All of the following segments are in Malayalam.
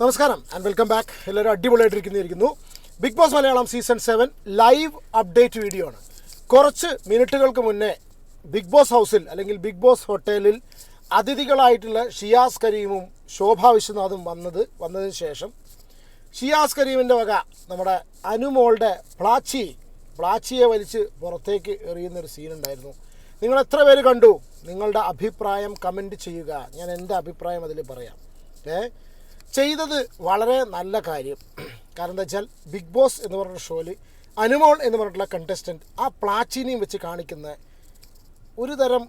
നമസ്കാരം ആൻഡ് വെൽക്കം ബാക്ക് എല്ലാവരും അടിപൊളിയായിട്ടിരിക്കുന്നിരിക്കുന്നു. Big boss Malayalam season seven live update video ആണ്. കുറച്ച് മിനിറ്റുകൾക്ക് മുന്നേ ബിഗ് ബോസ് ഹൗസിൽ അല്ലെങ്കിൽ ബിഗ് ബോസ് ഹോട്ടലിൽ അതിഥികളായിട്ടുള്ള ഷിയാസ് കരീമും ശോഭ വിശ്വനാഥും വന്നത് വന്നതിന് ശേഷം ഷിയാസ് കരീമിന്റെ വക നമ്മുടെ അനുമോളുടെ പ്ലാച്ചി പ്ലാച്ചിയെ വലിച്ച് പുറത്തേക്ക് എറിയുന്നൊരു സീനുണ്ടായിരുന്നു നിങ്ങൾ എത്ര പേര് കണ്ടു? നിങ്ങളുടെ അഭിപ്രായം കമന്റ് ചെയ്യുക. ഞാൻ എന്റെ അഭിപ്രായം അതിൽ പറയാം. ഏ? ചെയ്തത് വളരെ നല്ല കാര്യം. കാരണം എന്താ വെച്ചാൽ ബിഗ് ബോസ് എന്ന് പറഞ്ഞ ഷോയിൽ അനുമോൾ എന്ന് പറഞ്ഞിട്ടുള്ള കണ്ടസ്റ്റന്റ് ആ പ്ലാച്ചിനെയും വെച്ച് കാണിക്കുന്ന ഒരു തരം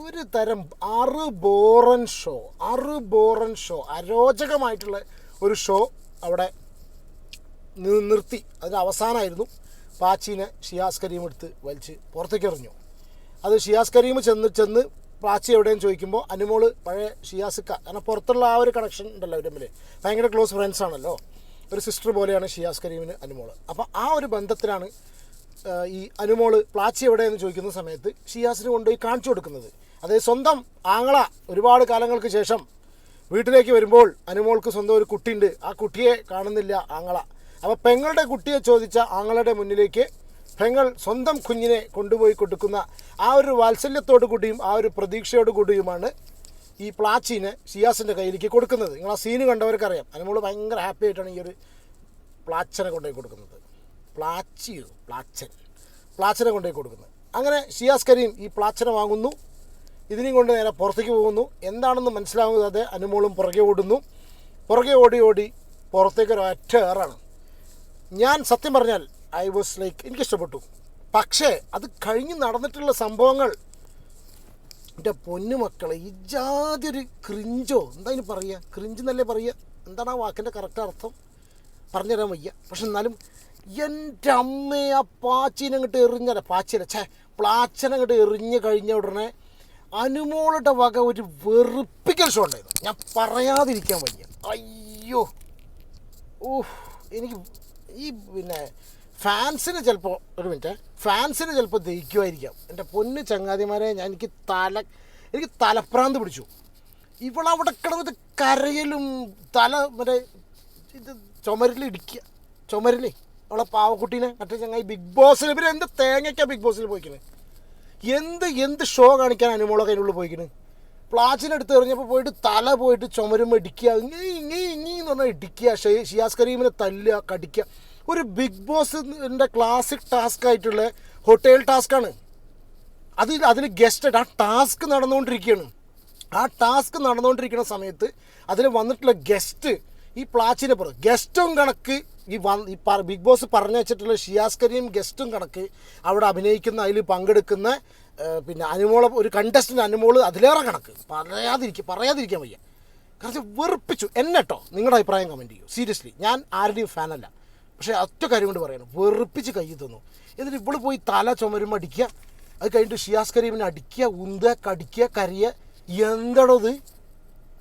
ഒരു തരം അറു ബോറൻ ഷോ അറു ബോറൻ ഷോ അരോചകമായിട്ടുള്ള ഒരു ഷോ അവിടെ നിർത്തി. അതിന് അവസാനമായിരുന്നു പാച്ചീനെ ഷിയാസ് കരീം എടുത്ത് വലിച്ച് പുറത്തേക്ക് എറിഞ്ഞു അത് ഷിയാസ് കരീം ചെന്ന് ചെന്ന് പാച്ചി എവിടെയും ചോദിക്കുമ്പോൾ അനുമോൾ പഴയ ഷിയാസിക്ക. കാരണം പുറത്തുള്ള ആ ഒരു കണക്ഷൻ ഉണ്ടല്ലോ അവർ തമ്മിൽ ഭയങ്കര ക്ലോസ് ഫ്രണ്ട്സ് ആണല്ലോ. ഒരു സിസ്റ്റർ പോലെയാണ് ഷിയാസ് കരീമിന് അനുമോൾ. അപ്പോൾ ആ ഒരു ബന്ധത്തിലാണ് ഈ അനുമോൾ പ്ലാച്ചി എവിടെയെന്ന് ചോദിക്കുന്ന സമയത്ത് ഷിയാസിന് കൊണ്ടുപോയി കാണിച്ചു കൊടുക്കുന്നത്. അതായത് സ്വന്തം ആങ്ങള ഒരുപാട് കാലങ്ങൾക്ക് ശേഷം വീട്ടിലേക്ക് വരുമ്പോൾ അനുമോൾക്ക് സ്വന്തം ഒരു കുട്ടിയുണ്ട്. ആ കുട്ടിയെ കാണുന്നില്ല ആങ്ങള. അപ്പോൾ പെങ്ങളുടെ കുട്ടിയെ ചോദിച്ച ആങ്ങളുടെ മുന്നിലേക്ക് പെങ്ങൾ സ്വന്തം കുഞ്ഞിനെ കൊണ്ടുപോയി കൊടുക്കുന്ന ആ ഒരു വാത്സല്യത്തോടു കൂടിയും ആ ഒരു പ്രതീക്ഷയോടു കൂടിയുമാണ് ഈ പ്ലാച്ചിനെ ഷിയാസിന്റെ കയ്യിലേക്ക് കൊടുക്കുന്നത്. നിങ്ങൾ ആ സീന് കണ്ടവർക്കറിയാം. അതിനോട് ഭയങ്കര ഹാപ്പി ആയിട്ടാണ് ഈ ഒരു പ്ലാച്ചനെ കൊണ്ടുപോയി കൊടുക്കുന്നത്. പ്ലാച്ചിയോ? പ്ലാച്ചൻ. പ്ലാച്ചനെ കൊണ്ടുപോയി കൊടുക്കുന്നത്. അങ്ങനെ ഷിയാസ് കരീം ഈ പ്ലാച്ചനെ വാങ്ങുന്നു. ഇതിനെയും കൊണ്ട് നേരെ പുറത്തേക്ക് പോകുന്നു. എന്താണെന്ന് മനസ്സിലാവുന്നത് അനുമോളും പുറകെ ഓടുന്നു. പുറകെ ഓടി ഓടി പുറത്തേക്ക് ഒരു ഒറ്റ ഏറാണ്. ഞാൻ സത്യം പറഞ്ഞാൽ ഐ വാസ് ലൈക്ക് എനിക്കിഷ്ടപ്പെട്ടു. പക്ഷേ അത് കഴിഞ്ഞ് നടന്നിട്ടുള്ള സംഭവങ്ങൾ. എന്റെ പൊന്നു മക്കളെ ഈ ജാതി ഒരു ക്രിഞ്ചോ എന്താ ഇനി പറയുക? ക്രിഞ്ച് എന്നല്ലേ പറയുക? എന്താണ് ആ വാക്കിന്റെ കറക്റ്റ് അർത്ഥം? പറഞ്ഞുതരാൻ വയ്യ. പക്ഷെ എന്നാലും എന്റെ അമ്മയെ ആ പാച്ചീനെ അങ്ങോട്ട് എറിഞ്ഞല്ല പാച്ചില ഛേ പ്ലാച്ചനെ അങ്ങോട്ട് എറിഞ്ഞ് കഴിഞ്ഞ ഉടനെ അനുമോളുടെ വക ഒരു വെറുപ്പിക്കൽ ഷോ ഉണ്ടായിരുന്നു. ഞാൻ പറയാതിരിക്കാൻ വയ്യ. അയ്യോ. ഓഹ് എനിക്ക് ഈ പിന്നെ ഫാൻസിന് ചിലപ്പോൾ ഒരു മിനിറ്റ്. ഫാൻസിന് ചിലപ്പോൾ ദഹിക്കുമായിരിക്കാം. എന്റെ പൊന്ന് ചങ്ങാതിമാരെ ഞാൻ എനിക്ക് തല എനിക്ക് തലപ്രാന്ത് പിടിച്ചു. ഇവളവിടെ കിടന്നിട്ട് കരയിലും തല മറ്റേ ഇത് ചുമരിൽ ഇടിക്കുക. ചുമരിലേ. അവളെ പാവക്കുട്ടീനെ മറ്റേ ചങ്ങായി ബിഗ് ബോസിൽ ഇവർ എന്ത് തേങ്ങയ്ക്കാണ് ബിഗ് ബോസിൽ പോയിക്കണേ? എന്ത് എന്ത് ഷോ കാണിക്കാൻ അനുമോളൊക്കെ അതിനുള്ളിൽ പോയിക്കണ്? പ്ലാച്ചിനെടുത്ത് എറിഞ്ഞപ്പോൾ പോയിട്ട് തല പോയിട്ട് ചുമരുമ്പോൾ ഇടിക്കുക. ഇങ്ങനെ ഇങ്ങനെ ഇങ്ങനെ എന്ന് പറഞ്ഞാൽ ഇടിക്കുക. ഷിയാസ് കരീമിനെ തല്ലുക കടിക്കുക. ഒരു ബിഗ് ബോസിന്റെ ക്ലാസിക് ടാസ്ക് ആയിട്ടുള്ള ഹോട്ടൽ ടാസ്ക്കാണ് അത് അതിൽ ഗസ്റ്റ് ആ ടാസ്ക് നടന്നുകൊണ്ടിരിക്കുകയാണ്. ആ ടാസ്ക് നടന്നുകൊണ്ടിരിക്കുന്ന സമയത്ത് അതിൽ വന്നിട്ടുള്ള ഗസ്റ്റ് ഈ പ്ലാച്ചിനെ പുറത്ത് ഗസ്റ്റും കണക്ക് ഈ വന്ന് ഈ ബിഗ് ബോസ് പറഞ്ഞു വെച്ചിട്ടുള്ള ഷിയാസ്കരിയും കരീം ഗസ്റ്റും കണക്ക് അവിടെ അഭിനയിക്കുന്ന അതിൽ പങ്കെടുക്കുന്ന പിന്നെ അനുമോളെ ഒരു കണ്ടസ്റ്റന്റ് അനുമോൾ അതിലേറെ കണക്ക്. പറയാതിരിക്കുക പറയാതിരിക്കാൻ വയ്യ. കാരണം വെറുപ്പിച്ചു. എന്നെട്ടോ നിങ്ങളുടെ അഭിപ്രായം കമന്റ് ചെയ്യൂ. സീരിയസ്ലി ഞാൻ ആരുടെയും ഫാനല്ല പക്ഷേ ഒറ്റ കാര്യം കൊണ്ട് പറയണം. വെറുപ്പിച്ച് കൈ തന്നു. എന്നിട്ട് ഇവിടെ പോയി തല ചുമരുമ്പോൾ അടിക്കുക. അത് കഴിഞ്ഞിട്ട് ഷിയാസ് കരീമിനെ അടിക്കുക ഉന്ത കടിക്കുക കരിയ എന്താണോ ഇത്?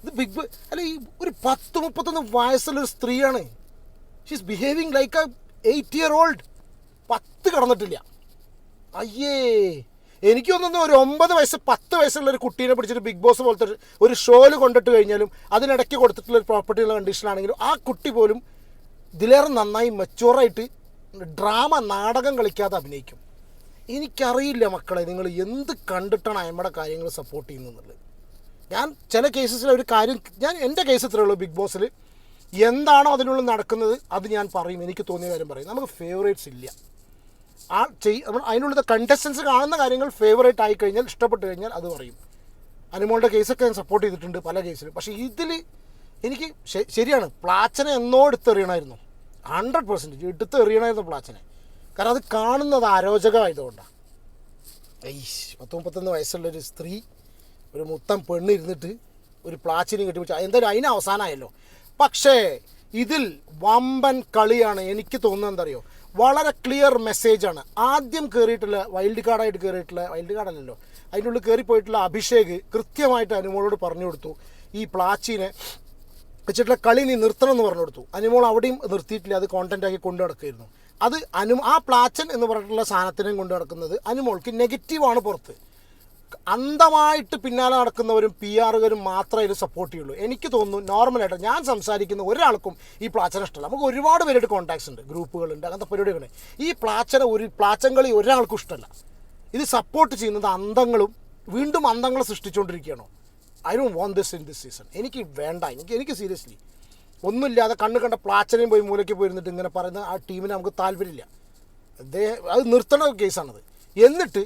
ഇത് ബിഗ് അല്ല ഈ ഒരു പത്ത് മുപ്പത്തൊന്ന് വയസ്സുള്ള ഒരു സ്ത്രീയാണ്. She's behaving like a eight year old പത്ത് കടന്നിട്ടില്ല. അയ്യേ. എനിക്ക് തോന്നുന്നു ഒരു ഒമ്പത് വയസ്സ് പത്ത് വയസ്സുള്ള ഒരു കുട്ടീനെ പിടിച്ചിട്ട് ബിഗ് ബോസ് പോലത്തെ ഒരു ഷോയിൽ കൊണ്ടിട്ട് കഴിഞ്ഞാലും അതിനിടയ്ക്ക് കൊടുത്തിട്ടുള്ള ഒരു പ്രോപ്പർട്ടിയുള്ള കണ്ടീഷനാണെങ്കിലും ആ കുട്ടി പോലും ഇതിലേറെ നന്നായി മെച്ചൂറായിട്ട് ഡ്രാമ നാടകം കളിക്കാതെ അഭിനയിക്കും. എനിക്കറിയില്ല മക്കളെ നിങ്ങൾ എന്ത് കണ്ടിട്ടാണ് അമ്മയുടെ കാര്യങ്ങൾ സപ്പോർട്ട് ചെയ്യുന്നത് ഞാൻ ചില കേസസിൽ ഒരു കാര്യം ഞാൻ എന്റെ കേസ് ഉള്ളൂ ബിഗ് ബോസിൽ എന്താണോ അതിനുള്ളിൽ നടക്കുന്നത് അത് ഞാൻ പറയും. എനിക്ക് തോന്നിയ കാര്യം പറയും. നമുക്ക് ഫേവറേറ്റ്സ് ഇല്ല. ആ ചെയ് നമ്മൾ കണ്ടസ്റ്റൻസ് കാണുന്ന കാര്യങ്ങൾ ഫേവറേറ്റ് ആയി കഴിഞ്ഞാൽ ഇഷ്ടപ്പെട്ട് കഴിഞ്ഞാൽ അത് പറയും. അനുമോളുടെ കേസൊക്കെ ഞാൻ സപ്പോർട്ട് ചെയ്തിട്ടുണ്ട് പല കേസിലും പക്ഷേ ഇതിൽ എനിക്ക് ശരിയാണ്. പ്ലാച്ചനെ എന്നോ എടുത്തെറിയണമായിരുന്നു ഹൺഡ്രഡ് പെർസെന്റേജ് എടുത്തെറിയണമായിരുന്നു പ്ലാച്ചനെ. കാരണം അത് കാണുന്നത് അരോചകമായതുകൊണ്ടാണ് ഐശ് പത്ത് മുപ്പത്തൊന്ന് വയസ്സുള്ളൊരു സ്ത്രീ ഒരു മുത്തം പെണ്ണ് ഇരുന്നിട്ട് ഒരു പ്ലാച്ചിനെ കെട്ടിപ്പിടിച്ച എന്തായാലും അതിന് അവസാനമായല്ലോ. പക്ഷേ ഇതിൽ വമ്പൻ കളിയാണ് എനിക്ക് തോന്നുന്നത് എന്തറിയോ വളരെ ക്ലിയർ മെസ്സേജാണ് ആദ്യം കയറിയിട്ടുള്ള വൈൽഡ് കാർഡായിട്ട് കയറിയിട്ടുള്ള വൈൽഡ് കാർഡല്ലല്ലോ അതിന്റെ ഉള്ളിൽ കയറിപ്പോയിട്ടുള്ള അഭിഷേക് കൃത്യമായിട്ട് അനുമോളോട് പറഞ്ഞു കൊടുത്തു. ഈ പ്ലാച്ചിനെ വെച്ചിട്ടുള്ള കളി നീ നിർത്തണം എന്ന് പറഞ്ഞു കൊടുത്തു അനുമോൾ അവിടെയും നിർത്തിയിട്ടില്ല. അത് കോണ്ടന്റ് ആക്കി കൊണ്ടു നടക്കുകയായിരുന്നു. അത് അനു ആ പ്ലാച്ചൻ എന്ന് പറഞ്ഞിട്ടുള്ള സാധനത്തിനും കൊണ്ടു നടക്കുന്നത് അനുമോൾക്ക് നെഗറ്റീവാണ് പുറത്ത്. അന്ധമായിട്ട് പിന്നാലെ നടക്കുന്നവരും പി ആറുകാരും മാത്രമേ ഇത് സപ്പോർട്ട് ചെയ്യുള്ളൂ. എനിക്ക് തോന്നുന്നു നോർമലായിട്ട് ഞാൻ സംസാരിക്കുന്ന ഒരാൾക്കും ഈ പ്ലാച്ചന ഇഷ്ടമല്ല. നമുക്ക് ഒരുപാട് പേരുടെ കോൺടാക്ട്സ് ഉണ്ട്. ഗ്രൂപ്പുകളുണ്ട്. അങ്ങനത്തെ പരിപാടികളുണ്ട് ഈ പ്ലാച്ചന ഒരു പ്ലാച്ചൻ ഒരാൾക്കും ഇഷ്ടമല്ല. ഇത് സപ്പോർട്ട് ചെയ്യുന്നത് അന്ധങ്ങളും വീണ്ടും അന്ധങ്ങളെ സൃഷ്ടിച്ചുകൊണ്ടിരിക്കുകയാണോ? I don't want this in this season എനിക്ക് വേണ്ട. എനിക്ക് എനിക്ക് സീരിയസ്ലി ഒന്നുമില്ലാതെ കണ്ണ് കണ്ട പ്ലാച്ചനയും പോയി മൂലയ്ക്ക് പോയിരുന്നിട്ട് ഇങ്ങനെ പറയുന്ന ആ ടീമിന് നമുക്ക് താല്പര്യമില്ല. അത് നിർത്തണ കേസാണത് എന്നിട്ട്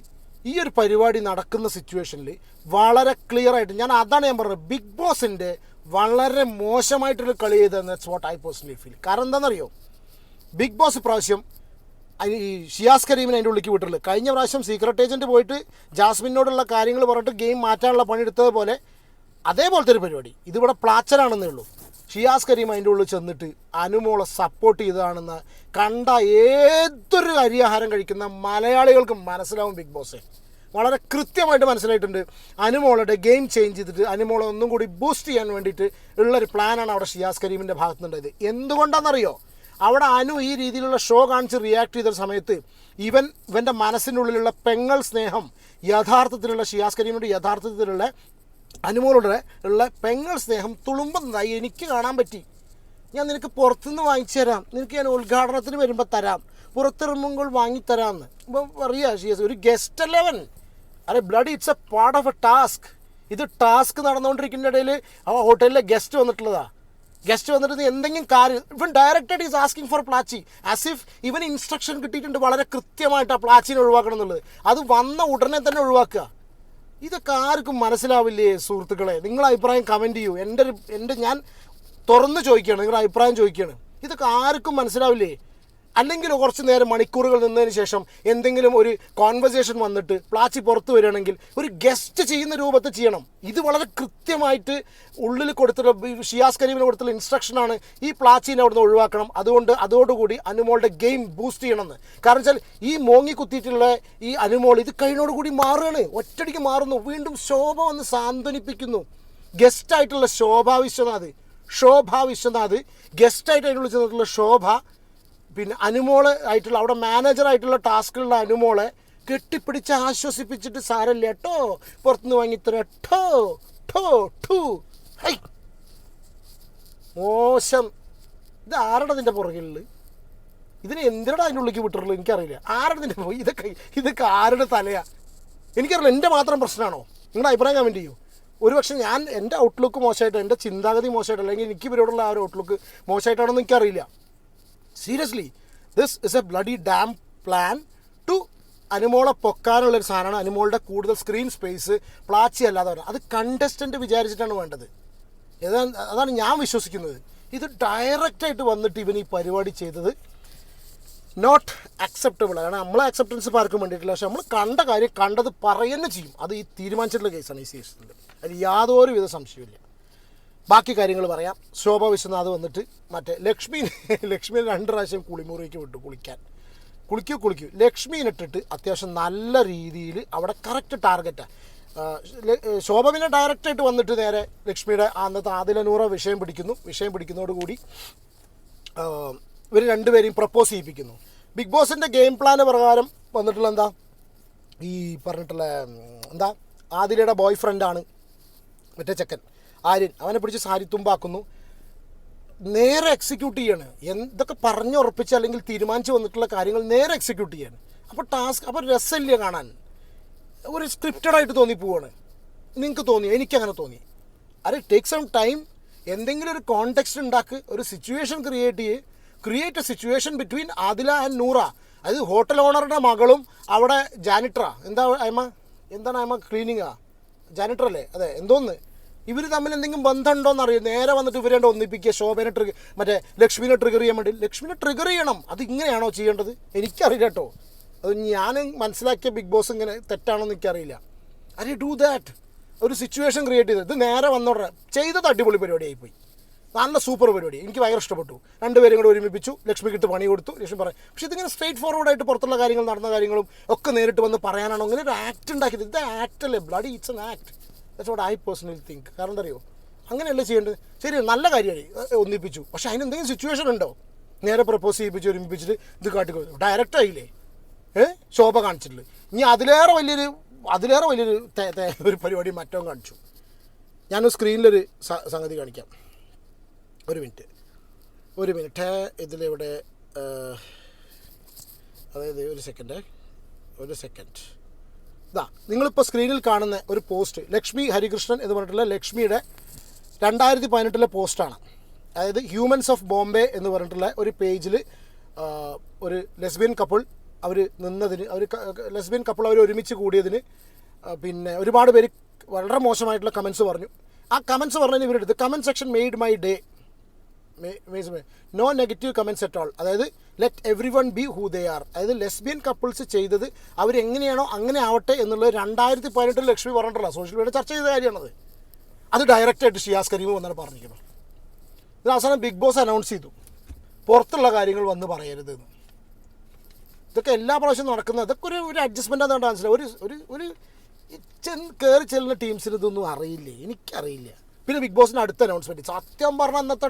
ഈ ഒരു പരിപാടി നടക്കുന്ന സിറ്റുവേഷനിൽ വളരെ ക്ലിയർ ആയിട്ട് ഞാൻ അതാണ് ഞാൻ പറഞ്ഞത്. ബിഗ് ബോസിന്റെ വളരെ മോശമായിട്ടൊരു കളി ചെയ്തതെന്ന് വാട്ട് ഐ പേഴ്സണലി ഫീൽ കാരണം എന്താണെന്നറിയോ? ബിഗ് ബോസ് പ്രാവശ്യം ഈ ഷിയാസ് കരീമിനെ അതിന്റെ ഉള്ളിലേക്ക് വിട്ടുള്ളൂ കഴിഞ്ഞ പ്രാവശ്യം സീക്രട്ട് ഏജന്റ് പോയിട്ട് ജാസ്മിനോടുള്ള കാര്യങ്ങൾ പറഞ്ഞിട്ട് ഗെയിം മാറ്റാനുള്ള പണിയെടുത്തതുപോലെ അതേപോലത്തെ ഒരു പരിപാടി. ഇതിവിടെ പ്ലാച്ചനാണെന്നേ ഉള്ളൂ. ഷിയാസ് കരീം അതിന്റെ ഉള്ളിൽ ചെന്നിട്ട് അനുമോളെ സപ്പോർട്ട് ചെയ്തതാണെന്ന് കണ്ട ഏതൊരു അരിയാഹാരം കഴിക്കുന്ന മലയാളികൾക്ക് മനസ്സിലാവും ബിഗ് ബോസ്. വളരെ കൃത്യമായിട്ട് മനസ്സിലായിട്ടുണ്ട്. അനുമോളുടെ ഗെയിം ചേഞ്ച് ചെയ്തിട്ട് അനുമോളെ ഒന്നും കൂടി ബൂസ്റ്റ് ചെയ്യാൻ വേണ്ടിയിട്ട് ഉള്ളൊരു പ്ലാനാണ് അവിടെ ഷിയാസ് കരീമിന്റെ ഭാഗത്തുനിന്നുണ്ടായത്. എന്തുകൊണ്ടാണെന്നറിയോ? അവിടെ അനു ഈ രീതിയിലുള്ള ഷോ കാണിച്ച് റിയാക്ട് ചെയ്ത സമയത്ത് ഇവൻ ഇവന്റെ മനസ്സിനുള്ളിലുള്ള പെങ്ങൾ സ്നേഹം യഥാർത്ഥത്തിലുള്ള ഷിയാസ് കരീമിന്റെ യഥാർത്ഥത്തിലുള്ള അനുമോളുടെ ഉള്ള പെങ്ങൾ സ്നേഹം തുളുമ്പുന്നതായി എനിക്ക് കാണാൻ പറ്റി. ഞാൻ നിനക്ക് പുറത്തുനിന്ന് വാങ്ങിച്ചു തരാം. നിനക്ക് ഞാൻ ഉദ്ഘാടനത്തിന് വരുമ്പോൾ തരാം. പുറത്തിറങ്ങുമ്പോൾ വാങ്ങിത്തരാമെന്ന് ഇപ്പം പറയുക ശരി ഒരു ഗസ്റ്റ് അല്ലവൻ അരെ blood it's a part of a task ഇത് ടാസ്ക് നടന്നുകൊണ്ടിരിക്കുന്ന ഇടയിൽ ആ ഹോട്ടലിലെ ഗസ്റ്റ് വന്നിട്ടുള്ളതാ. ഗസ്റ്റ് വന്നിട്ട് എന്തെങ്കിലും കാര്യം ഇവൻ ഡയറക്റ്റഡ് ഈസ് ആസ്കിങ് ഫോർ പ്ലാച്ചി ആസ് ഇഫ് ഇവൻ ഇൻസ്ട്രക്ഷൻ കിട്ടിയിട്ടുണ്ട് വളരെ കൃത്യമായിട്ട് ആ പ്ലാച്ചിനെ ഒഴിവാക്കണം എന്നുള്ളത്. അത് വന്ന ഉടനെ തന്നെ ഒഴിവാക്കുക. ഇതൊക്കെ ആർക്കും മനസ്സിലാവില്ലേ സുഹൃത്തുക്കളെ? നിങ്ങളെ അഭിപ്രായം കമന്റ് ചെയ്യൂ. എന്റെ എന്റെ ഞാൻ തുറന്ന് ചോദിക്കുകയാണ്. നിങ്ങളുടെ അഭിപ്രായം ചോദിക്കുകയാണ്. ഇതൊക്കെ ആർക്കും മനസ്സിലാവില്ലേ? അല്ലെങ്കിൽ കുറച്ച് നേരം മണിക്കൂറുകൾ നിന്നതിന് ശേഷം എന്തെങ്കിലും ഒരു കോൺവെർസേഷൻ വന്നിട്ട് പ്ലാച്ചി പുറത്ത് വരികയാണെങ്കിൽ ഒരു ഗസ്റ്റ് ചെയ്യുന്ന രൂപത്തിൽ ചെയ്യണം. ഇത് വളരെ കൃത്യമായിട്ട് ഉള്ളിൽ കൊടുത്തിട്ടുള്ള ഷിയാസ് കരീമിന് കൊടുത്തുള്ള ഇൻസ്ട്രക്ഷനാണ് ഈ പ്ലാച്ചിനെ അവിടുന്ന് ഒഴിവാക്കണം. അതുകൊണ്ട് അതോടുകൂടി അനുമോളുടെ ഗെയിം ബൂസ്റ്റ് ചെയ്യണമെന്ന്. കാരണം വെച്ചാൽ ഈ മോങ്ങി കുത്തിയിട്ടുള്ള ഈ അനുമോൾ ഇത് കഴിഞ്ഞോടുകൂടി മാറുകയാണ്. ഒറ്റടിക്ക് മാറുന്നു. വീണ്ടും ശോഭ വന്ന് സാന്ത്വനിപ്പിക്കുന്നു. ഗസ്റ്റായിട്ടുള്ള ശോഭ വിശ്വനാഥ്. ശോഭ വിശ്വനാഥ് ഗസ്റ്റായിട്ട് അതിനുള്ളിൽ ചെന്നിട്ടുള്ള ശോഭ പിന്നെ അനുമോൾ ആയിട്ടുള്ള അവിടെ മാനേജറായിട്ടുള്ള ടാസ്കിലുള്ള അനുമോളെ കെട്ടിപ്പിടിച്ച് ആശ്വസിപ്പിച്ചിട്ട് സാരല്ല കേട്ടോ പുറത്തുനിന്ന് വാങ്ങിത്തരാ ഠോ ഠോ ഠൂ ഹൈ. മോശം. ഇത് ആരുടെ ഇതിന്റെ പുറകിലുള്ളത്? ഇതിന് എന്തിനാണ് അതിന്റെ ഉള്ളിലേക്ക് വിട്ടിട്ടുള്ളൂ എനിക്കറിയില്ല. ആരുടെ ഇതിന്റെ പോയി ഇതൊക്കെ ഇതൊക്കെ ആരുടെ തലയാ? എനിക്കറിയില്ല. എന്റെ മാത്രം പ്രശ്നമാണോ? നിങ്ങളുടെ അഭിപ്രായം കമന്റ് ചെയ്യൂ. ഒരുപക്ഷെ ഞാൻ എന്റെ ഔട്ട്ലുക്ക് മോശമായിട്ട് എന്റെ ചിന്താഗതി മോശമായിട്ടോ അല്ലെങ്കിൽ എനിക്ക് ഇവരോടുള്ള ആ ഒരു ഔട്ട്ലുക്ക് മോശമായിട്ടാണെന്ന് എനിക്കറിയില്ല. Seriously this is a bloody damn plan to അനുമോളെ പൊക്കാനുള്ള ഒരു സാധനമാണ് അനുമോളുടെ കൂടുതൽ സ്ക്രീൻ സ്പേസ് പ്ലാച്ചി അല്ലാതെ അത് കണ്ടസ്റ്റന്റ് വിചാരിച്ചിട്ടാണ് വേണ്ടത്. ഏതാണ് അതാണ് ഞാൻ വിശ്വസിക്കുന്നത്. ഇത് ഡയറക്റ്റായിട്ട് വന്നിട്ട് ഇവൻ ഈ പരിപാടി ചെയ്തത് നോട്ട് അക്സെപ്റ്റബിൾ കാരണം നമ്മളെ അക്സെപ്റ്റൻസ് പാർക്കും വേണ്ടിയിട്ടില്ല. പക്ഷെ നമ്മൾ കണ്ട കാര്യം കണ്ടത് പറയുന്നത് ചെയ്യും. അത് ഈ തീരുമാനിച്ചിട്ടുള്ള കേസാണ് ഈ സീസണിൽ അതിൽ യാതൊരു വിധ സംശയമില്ല ബാക്കി കാര്യങ്ങൾ പറയാം. ശോഭ വിശ്വനാഥ് വന്നിട്ട് മറ്റേ ലക്ഷ്മി ലക്ഷ്മി രണ്ട് പ്രാവശ്യം കുളിമുറിക്ക് വിട്ടു കുളിക്കാൻ. കുളിക്കൂ കുളിക്കൂ. ലക്ഷ്മീനെ അത്യാവശ്യം നല്ല രീതിയിൽ അവിടെ കറക്റ്റ് ടാർഗറ്റാണ് ശോഭ പിന്നെ ഡയറക്റ്റായിട്ട് വന്നിട്ട് നേരെ ലക്ഷ്മിയുടെ അന്നത്തെ ആദിലനൂറ വിഷയം പിടിക്കുന്നു. വിഷയം പിടിക്കുന്നതോടുകൂടി ഇവർ രണ്ടുപേരെയും പ്രപ്പോസ് ചെയ്യിപ്പിക്കുന്നു. ബിഗ് ബോസിന്റെ ഗെയിം പ്ലാൻ പ്രകാരം വന്നിട്ടുള്ള എന്താ? ഈ പറഞ്ഞിട്ടുള്ള എന്താ? ആദിലയുടെ ബോയ് ഫ്രണ്ടാണ് മറ്റേ ചെക്കൻ. ആര്യൻ അവനെ പിടിച്ച് സാരിത്തുമ്പാക്കുന്നു നേരെ എക്സിക്യൂട്ട് ചെയ്യാണ്. എന്തൊക്കെ പറഞ്ഞുറപ്പിച്ച് അല്ലെങ്കിൽ തീരുമാനിച്ച് വന്നിട്ടുള്ള കാര്യങ്ങൾ നേരെ എക്സിക്യൂട്ട് ചെയ്യാണ്. അപ്പോൾ ടാസ്ക് അപ്പോൾ രസമില്ല കാണാൻ. ഒരു സ്ക്രിപ്റ്റഡ് ആയിട്ട് തോന്നി പോവാണ്. നിങ്ങൾക്ക് തോന്നി എനിക്കങ്ങനെ തോന്നി. അരെ ടേക്ക് സം ടൈം എന്തെങ്കിലും ഒരു കോണ്ടെക്സ്റ്റ് ഉണ്ടാക്ക് ഒരു സിറ്റുവേഷൻ ക്രിയേറ്റ് ചെയ്യ്. Create a situation between Adila and Noora. അത് ഹോട്ടൽ ഓണറുടെ മകളും അവിടെ ജാനിറ്ററാ എന്താ അയമ്മ എന്താണ് അയമ്മ ക്ലീനിങ്ങാ ജാനിറ്റർ അല്ലേ? അതെ എന്തോന്ന്? ഇവർ തമ്മിൽ എന്തെങ്കിലും ബന്ധമുണ്ടോന്ന് അറിയാം നേരെ വന്നിട്ട് ഇവരെ ഒന്നിപ്പിക്കുക. ശോഭനെ ട്രിഗർ മറ്റേ ലക്ഷ്മിനെ ട്രിഗർ ചെയ്യാൻ വേണ്ടി. ലക്ഷ്മിനെ ട്രിഗർ ചെയ്യണം. അത് ഇങ്ങനെയാണോ ചെയ്യേണ്ടത്? എനിക്കറിയില്ല കേട്ടോ. അത് ഞാൻ മനസ്സിലാക്കിയ ബിഗ് ബോസ് ഇങ്ങനെ തെറ്റാണോ എന്ന് എനിക്കറിയില്ല. അരി ഡു ദാറ്റ് ഒരു സിറ്റുവേഷൻ ക്രിയേറ്റ് ചെയ്തത് ഇത് നേരെ വന്നോടെ ചെയ്തത് അടിപൊളി പരിപാടിയായി പോയി നല്ല സൂപ്പർ പരിപാടി. എനിക്ക് ഭയങ്കര ഇഷ്ടപ്പെട്ടു. രണ്ടുപേരും കൂടെ ഒരുമിപ്പിച്ചു. ലക്ഷ്മിക്ക് ഇട്ട് പണി കൊടുത്തു. ലക്ഷ്മി പറയും പക്ഷേ ഇതിങ്ങനെ സ്ട്രേറ്റ് ഫോർവേഡ് ആയിട്ട് പുറത്തുള്ള കാര്യങ്ങൾ നടന്ന കാര്യങ്ങളും ഒക്കെ നേരിട്ട് വന്ന് പറയാനാണോ? അങ്ങനെ ഒരു ആക്ട് ഉണ്ടാക്കിയത്. ഇത് ആക്ട് അല്ലേ? Bloody it's an act that's what I personally think കാരണം എന്താ അറിയോ? അങ്ങനെയല്ല ചെയ്യേണ്ടത്? ശരി നല്ല കാര്യമായി. ഒന്നിപ്പിച്ചു. പക്ഷേ അതിന് എന്തെങ്കിലും സിറ്റുവേഷൻ ഉണ്ടോ? നേരെ പ്രപ്പോസ് ചെയ്യിപ്പിച്ച് ഒരുമിപ്പിച്ചിട്ട് ഇത് കാട്ടിക്കോ. ഡയറക്റ്റ് ആയില്ലേ? ഏ? ശോഭ കാണിച്ചിട്ടുള്ളത് ഇനി അതിലേറെ വലിയൊരു അതിലേറെ വലിയൊരു ഒരു പരിപാടി മറ്റോ കാണിച്ചു. ഞാൻ സ്ക്രീനിലൊരു സംഗതി കാണിക്കാം. ഒരു മിനിറ്റ്. ഒരു മിനിറ്റ്. ഇതിലിവിടെ അതായത് ഒരു സെക്കൻഡ് ഒരു സെക്കൻഡ് ഇതാ നിങ്ങളിപ്പോൾ സ്ക്രീനിൽ കാണുന്ന ഒരു പോസ്റ്റ് ലക്ഷ്മി ഹരികൃഷ്ണൻ എന്ന് പറഞ്ഞിട്ടുള്ള ലക്ഷ്മിയുടെ രണ്ടായിരത്തി പതിനെട്ടിലെ പോസ്റ്റാണ് അതായത് ഹ്യൂമൻസ് ഓഫ് ബോംബെ എന്ന് പറഞ്ഞിട്ടുള്ള ഒരു പേജിൽ ഒരു ലെസ്ബിയൻ കപ്പിൾ അവർ നിന്നതിന് അവർ ലെസ്ബിയൻ കപ്പിൾ അവർ ഒരുമിച്ച് കൂടിയതിന് പിന്നെ ഒരുപാട് പേര് വളരെ മോശമായിട്ടുള്ള കമൻസ് പറഞ്ഞു. ആ കമൻസ് പറഞ്ഞതിന് ഇവരെടുത്ത് comment section made my day no negative comments at all അതായത് let every one be who they are അതായത് ലെസ്ബിയൻ കപ്പിൾസ് ചെയ്തത് അവരെങ്ങനെയാണോ അങ്ങനെ ആവട്ടെ എന്നുള്ളത് രണ്ടായിരത്തി പതിനെട്ടിൽ ലക്ഷ്മി പറഞ്ഞിട്ടുള്ള സോഷ്യൽ മീഡിയ ചർച്ച ചെയ്ത കാര്യമാണത്. അത് ഡയറക്റ്റായിട്ട് ഷിയാസ് കരീം വന്നാണ് പറഞ്ഞിരിക്കുന്നത്. ഇത് അവസാനം ബിഗ് ബോസ് അനൗൺസ് ചെയ്തു. പുറത്തുള്ള കാര്യങ്ങൾ വന്ന് പറയരുത് എന്ന്. ഇതൊക്കെ എല്ലാ പ്രാവശ്യവും നടക്കുന്നത് ഇതൊക്കെ ഒരു ഒരു അഡ്ജസ്റ്റ്മെന്റ് ആണെന്ന് മനസ്സിലായി. ഒരു ഒരു ഒരു കയറി ചെല്ലുന്ന ടീംസിന് ഇതൊന്നും അറിയില്ലേ? എനിക്കറിയില്ല. പിന്നെ ബിഗ് ബോസിന്റെ അടുത്ത അനൗൺസ്മെന്റ് സത്യം പറഞ്ഞ അന്നത്തെ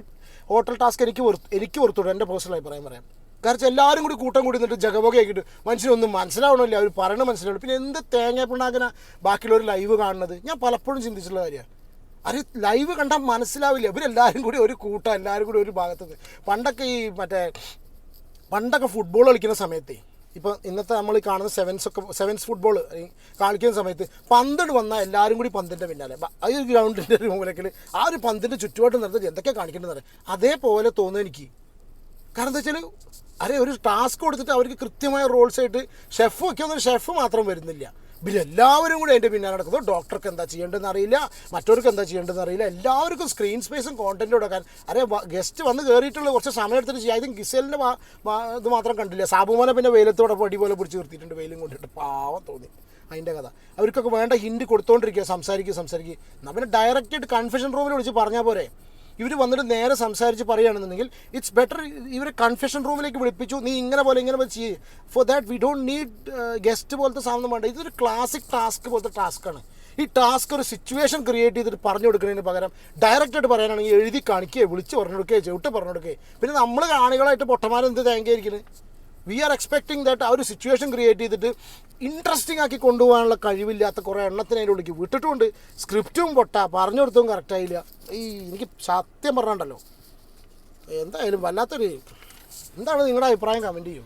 ഹോട്ടൽ ടാസ്ക് എനിക്ക് എനിക്ക് പുറത്തുവിടും എന്റെ പേഴ്സണൽ അഭിപ്രായം പറയാം. കാരണം എല്ലാവരും കൂടി കൂട്ടം കൂടി നിന്നിട്ട് ജഗബോഗയാക്കിയിട്ട് മനുഷ്യനൊന്നും മനസ്സിലാവണമില്ല അവർ പറയണ മനസ്സിലാവും പിന്നെ എന്ത് തേങ്ങ പിണ്ണാക്കന ബാക്കിയുള്ളവർ ലൈവ് കാണുന്നത്? ഞാൻ പലപ്പോഴും ചിന്തിച്ചിട്ടുള്ള കാര്യമാണ്. അത് ലൈവ് കണ്ടാൽ മനസ്സിലാവില്ല. ഇവരെല്ലാവരും കൂടി ഒരു കൂട്ടം എല്ലാവരും കൂടി ഒരു ഭാഗത്ത് പണ്ടൊക്കെ ഈ മറ്റേ പണ്ടൊക്കെ ഫുട്ബോൾ കളിക്കുന്ന സമയത്ത് ഇപ്പോൾ ഇന്നത്തെ നമ്മൾ കാണുന്ന സെവൻസ് ഒക്കെ സെവൻസ് ഫുട്ബോൾ കളിക്കുന്ന സമയത്ത് പന്തട് വന്നാൽ എല്ലാവരും കൂടി പന്തിന്റെ പിന്നാലെ. ആ ഒരു ഗ്രൗണ്ടിന്റെ ഒരു മൂലക്കിൽ ആ ഒരു പന്തിന്റെ ചുറ്റുപാട് നടത്തി എന്തൊക്കെ കാണിക്കേണ്ടതെന്ന് അറിയാം? അതേപോലെ തോന്നുന്നു എനിക്ക്. കാരണം എന്താ വെച്ചാൽ അരെ ഒരു ടാസ്ക് കൊടുത്തിട്ട് അവർക്ക് കൃത്യമായ റോൾസ് ആയിട്ട് ഷെഫ് ഒക്കെ ഒന്നും ഷെഫ് മാത്രം വരുന്നില്ല. പിന്നെ എല്ലാവരും കൂടി അതിന്റെ പിന്നാലെ നടക്കുന്നു ഡോക്ടർക്ക് എന്താ ചെയ്യേണ്ടതെന്ന് അറിയില്ല. മറ്റവർക്ക് എന്താ ചെയ്യേണ്ടതെന്ന് അറിയില്ല. എല്ലാവർക്കും സ്ക്രീൻ സ്പേസും കോണ്ടന്റും കൊടുക്കാൻ അരെ ഗസ്റ്റ് വന്ന് കയറിയിട്ടുള്ള കുറച്ച് സമയം എടുത്തിട്ട് ചെയ്യാം. ഇതും ഗിസലിന്റെ ഇത് മാത്രം കണ്ടില്ല. സാബുമോനെ പിന്നെ വെയിലത്തോടെ പടി പോലെ പിടിച്ച് നിർത്തിയിട്ടുണ്ട്. വെയിലും കൊണ്ടിട്ട് പാവം തോന്നി. അതിന്റെ കഥ. അവർക്കൊക്കെ വേണ്ട ഹിൻഡ് കൊടുത്തോണ്ടിരിക്കുക. സംസാരിക്കുക സംസാരിക്കുക എന്നാൽ ഡയറക്റ്റ് ആയിട്ട് കൺഫെഷൻ റൂമിൽ വിളിച്ച് പറഞ്ഞാൽ പോരെ. ഇവർ വന്നിട്ട് നേരെ സംസാരിച്ച് പറയുകയാണെന്നുണ്ടെങ്കിൽ ഇറ്റ്സ് ബെറ്റർ ഇവരെ കൺഫെഷൻ റൂമിലേക്ക് വിളിപ്പിച്ചു. നീ ഇങ്ങനെ പോലെ ഇങ്ങനെ പോലെ ചെയ്യേ. For that we don't need guest പോലത്തെ സാധനം വേണ്ട. ഇതൊരു ക്ലാസിക് ടാസ്ക് പോലത്തെ ടാസ്ക്കാണ് ഈ ടാസ്ക് ഒരു സിറ്റുവേഷൻ ക്രിയേറ്റ് ചെയ്തിട്ട് പറഞ്ഞു കൊടുക്കുന്നതിന് പകരം ഡയറക്റ്റായിട്ട് പറയാനാണെങ്കിൽ എഴുതി കാണിക്കുകയോ വിളിച്ച് പറഞ്ഞു കൊടുക്കുകയോ ചവിട്ട് പറഞ്ഞു കൊടുക്കുകയോ. പിന്നെ നമ്മൾ കാണികളായിട്ട് പൊട്ടന്മാരെന്ത് തേങ്ങയിരിക്കുന്നത് വി ആർ എക്സ്പെക്ടിങ് ദാറ്റ് ആ ഒരു സിറ്റുവേഷൻ ക്രിയേറ്റ് ചെയ്തിട്ട് ഇൻട്രസ്റ്റിംഗ് ആക്കി കൊണ്ടുപോകാനുള്ള കഴിവില്ലാത്ത കുറേ എണ്ണത്തിന് അതിന്റെ ഉള്ളിലേക്ക് വിട്ടിട്ടുമുണ്ട് സ്ക്രിപ്റ്റും പൊട്ട പറഞ്ഞു കൊടുത്തും കറക്റ്റായില്ല ഈ എനിക്ക് സത്യം പറഞ്ഞുണ്ടല്ലോ. എന്തായാലും വല്ലാത്തൊരു എന്താണ് നിങ്ങളുടെ അഭിപ്രായം? കമന്റ് ചെയ്യും.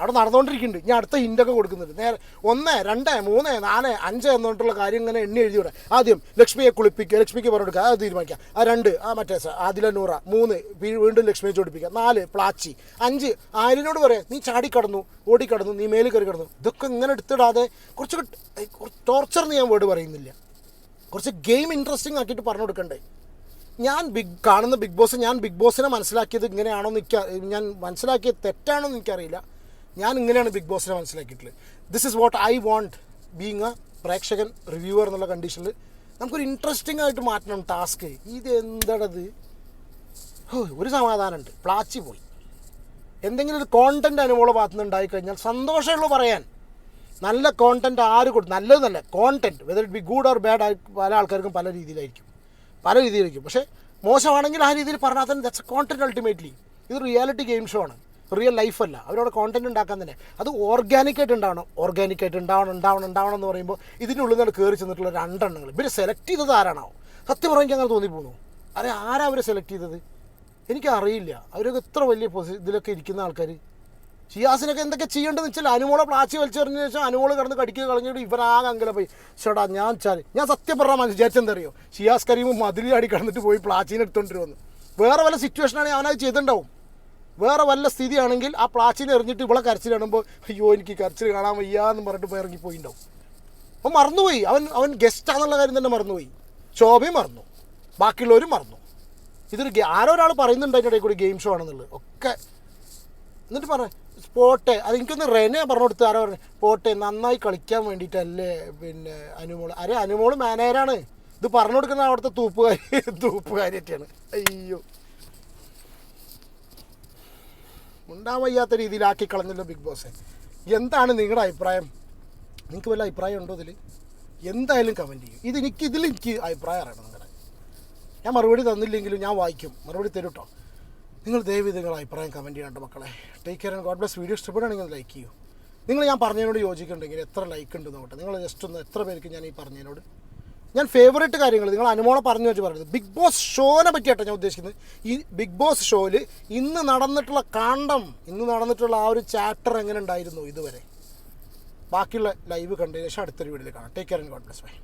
അവിടെ നടന്നുകൊണ്ടിരിക്കുന്നുണ്ട് ഞാൻ അടുത്ത ഹിന്റൊക്കെ കൊടുക്കുന്നുണ്ട്. നേരെ ഒന്ന് രണ്ട് മൂന്ന് നാല് അഞ്ച് എന്നിട്ടുള്ള കാര്യം ഇങ്ങനെ എണ്ണി എഴുതി വിടാം ആദ്യം ലക്ഷ്മിയെ കുളിപ്പിക്കുക ലക്ഷ്മിക്ക് പറഞ്ഞു കൊടുക്കുക. അത് തീരുമാനിക്കുക. ആ രണ്ട് ആ മറ്റേ ആദില നൂറ മൂന്ന് വീണ്ടും ലക്ഷ്മിയെ ചോടിപ്പിക്കുക നാല് പ്ലാച്ചി. അഞ്ച് ആരിനോട് പറയാം നീ ചാടിക്കടന്നു ഓടിക്കടന്നു നീ മേലിൽ കയറി കിടന്നു. ഇതൊക്കെ ഇങ്ങനെ എടുത്തിടാതെ കുറച്ച് ടോർച്ചർ ഞാൻ വേർഡ് പറയുന്നില്ല. കുറച്ച് ഗെയിം ഇൻട്രസ്റ്റിംഗ് ആക്കിയിട്ട് പറഞ്ഞു കൊടുക്കണ്ടേ. ഞാൻ ബിഗ് കാണുന്ന ബിഗ് ബോസ് ഞാൻ ബിഗ് ബോസിനെ മനസ്സിലാക്കിയത് ഇങ്ങനെയാണോ എന്ന് എനിക്ക് ഞാൻ മനസ്സിലാക്കിയത് തെറ്റാണോ എന്ന് എനിക്കറിയില്ല. ഞാൻ ഇങ്ങനെയാണ് ബിഗ് ബോസിനെ മനസ്സിലാക്കിയിട്ടുള്ളത്. This is what I want being a പ്രേക്ഷകൻ റിവ്യൂവർ എന്നുള്ള കണ്ടീഷനിൽ നമുക്കൊരു ഇൻട്രസ്റ്റിംഗ് ആയിട്ട് മാറ്റണം ടാസ്ക് ഇത് എന്താണത് ഒരു സമാധാനമുണ്ട്. പ്ലാച്ചി പോയി. എന്തെങ്കിലും ഒരു കോണ്ടന്റ് അനുമോളെ ഭാഗത്തു കഴിഞ്ഞാൽ ഉണ്ടായിക്കഴിഞ്ഞാൽ സന്തോഷമുള്ളൂ പറയാൻ. നല്ല കോണ്ടന്റ് ആര് കൊടുക്കും നല്ലത് നല്ല content whether it be good or bad പല ആൾക്കാർക്കും പല രീതിയിലായിരിക്കും. പല രീതിയിലായിരിക്കും. പക്ഷേ മോശമാണെങ്കിൽ ആ രീതിയിൽ പറഞ്ഞാൽ തന്നെ ദറ്റ്സ് കോണ്ടന്റ് അൾട്ടിമേറ്റ്ലി ഇത് റിയാലിറ്റി ഗെയിം ഷോ ആണ്. റിയൽ ലൈഫല്ല അവരവിടെ കോണ്ടന്റ് ഉണ്ടാക്കാൻ തന്നെ. അത് ഓർഗാനിക്കായിട്ട് ഉണ്ടാവണം. ഓർഗാനിക്കായിട്ട് ഉണ്ടാവണം ഉണ്ടാവണം ഉണ്ടാവണം എന്ന് പറയുമ്പോൾ ഇതിന്റെ ഉള്ളിൽ നിന്ന് കയറി ചെന്നിട്ടുള്ള രണ്ടെണ്ണങ്ങൾ. ഇവർ സെലക്ട് ചെയ്തത് ആരാണോ സത്യം പറഞ്ഞാൽ അങ്ങനെ തോന്നിപ്പോന്നു അതെ ആരാ അവരെ സെലക്ട് ചെയ്തത്? എനിക്കറിയില്ല. അവരൊക്കെ ഇത്ര വലിയ പൊസി ഇതിലൊക്കെ ഇരിക്കുന്ന ആൾക്കാർ ഷിയാസിനൊക്കെ എന്തൊക്കെ ചെയ്യേണ്ടതെന്ന് വെച്ചാൽ അനുമോളെ പ്ലാച്ചി വലിച്ചെറിഞ്ഞ ശേഷം അനുമോൾ കടന്ന് കടിക്കുക കളഞ്ഞിട്ട് ഇവരാകെ അങ്കല പോയി. ചേട്ടാ ഞാൻ ചാൽ ഞാൻ സത്യം പറഞ്ഞാൽ മനസ്സിൽ വിചാരിച്ചെന്താ അറിയോ ഷിയാസ് കരീമും മതിലാടി കിടന്നിട്ട് പോയി പ്ലാച്ചീനെ എടുത്തോണ്ടിരുന്നു വേറെ വല്ല സിറ്റുവേഷനാണെങ്കിൽ അവനത് ചെയ്തിട്ടുണ്ടാവും. വേറെ വല്ല സ്ഥിതിയാണെങ്കിൽ ആ പ്ലാച്ചിനെ എറിഞ്ഞിട്ട് ഇവളെ കരച്ചിൽ കാണുമ്പോൾ അയ്യോ എനിക്ക് കരച്ചിൽ കാണാൻ വയ്യാന്ന് പറഞ്ഞിട്ട് പോയി ഇറങ്ങി പോയിണ്ടാവും അവൻ മറന്നുപോയി. അവൻ അവൻ ഗസ്റ്റാന്നുള്ള കാര്യം തന്നെ മറന്നുപോയി. ശോഭയും മറന്നു. ബാക്കിയുള്ളവരും മറന്നു. ഇതൊരു ആരോ ഒരാൾ പറയുന്നുണ്ട് അതിന്റെ ഇടയിൽ കൂടി ഗെയിം ഷോ ആണെന്നുള്ളത്. ഒക്കെ എന്നിട്ട് പറ പോട്ടെ. അത് എനിക്കൊന്ന് റെനെ പറഞ്ഞു കൊടുത്ത് ആരോ പറഞ്ഞു പോട്ടെ നന്നായി കളിക്കാൻ വേണ്ടിയിട്ടല്ലേ പിന്നെ അനുമോൾ? അരെ അനുമോൾ മാനേജറാണ്. ഇത് പറഞ്ഞു കൊടുക്കുന്ന അവിടുത്തെ തൂപ്പുകാരി തൂപ്പുകാരിയൊക്കെയാണ്. അയ്യോ. ഉണ്ടാൻ വയ്യാത്ത രീതിയിലാക്കി കളഞ്ഞല്ലോ ബിഗ് ബോസ്. എന്താണ് നിങ്ങളുടെ അഭിപ്രായം? നിങ്ങൾക്ക് വല്ല അഭിപ്രായം ഉണ്ടോ ഇതിൽ എന്തായാലും കമന്റ് ചെയ്യും. ഇത് എനിക്ക് ഇതിൽ എനിക്ക് അഭിപ്രായം അറിയണം നിങ്ങളുടെ. ഞാൻ മറുപടി തന്നില്ലെങ്കിലും ഞാൻ വായിക്കും. മറുപടി തരും കേട്ടോ നിങ്ങൾ ദയവ് നിങ്ങളുടെ അഭിപ്രായം കമന്റ് ചെയ്യണ്ട മക്കളെ. Take care and God bless video ഇഷ്ടപ്പെടുകയാണെങ്കിൽ ലൈക്ക് ചെയ്യൂ. നിങ്ങൾ ഞാൻ പറഞ്ഞതിനോട് യോജിക്കുന്നുണ്ടെങ്കിൽ എത്ര ലൈക്ക് ഉണ്ട് നോക്കട്ടെ. നിങ്ങൾ ജസ്റ്റ് ഒന്ന് എത്ര പേർക്ക് ഞാൻ ഈ പറഞ്ഞതിനോട് ഞാൻ ഫേവറേറ്റ് കാര്യങ്ങൾ നിങ്ങൾ അനുമോളെ പറഞ്ഞു വെച്ച് പറയുന്നത് ബിഗ് ബോസ് ഷോനെ പറ്റിയാട്ടോ ഞാൻ ഉദ്ദേശിക്കുന്നത്. ഈ ബിഗ് ബോസ് ഷോയിൽ ഇന്ന് നടന്നിട്ടുള്ള കാണ്ടം ഇന്ന് നടന്നിട്ടുള്ള ആ ഒരു ചാപ്റ്റർ എങ്ങനെ ഉണ്ടായിരുന്നു ഇതുവരെ? ബാക്കിയുള്ള ലൈവ് കണ്ടതിന് ശേഷം അടുത്തൊരു വീഡിയോയിൽ കാണാം. Take care and God bless bye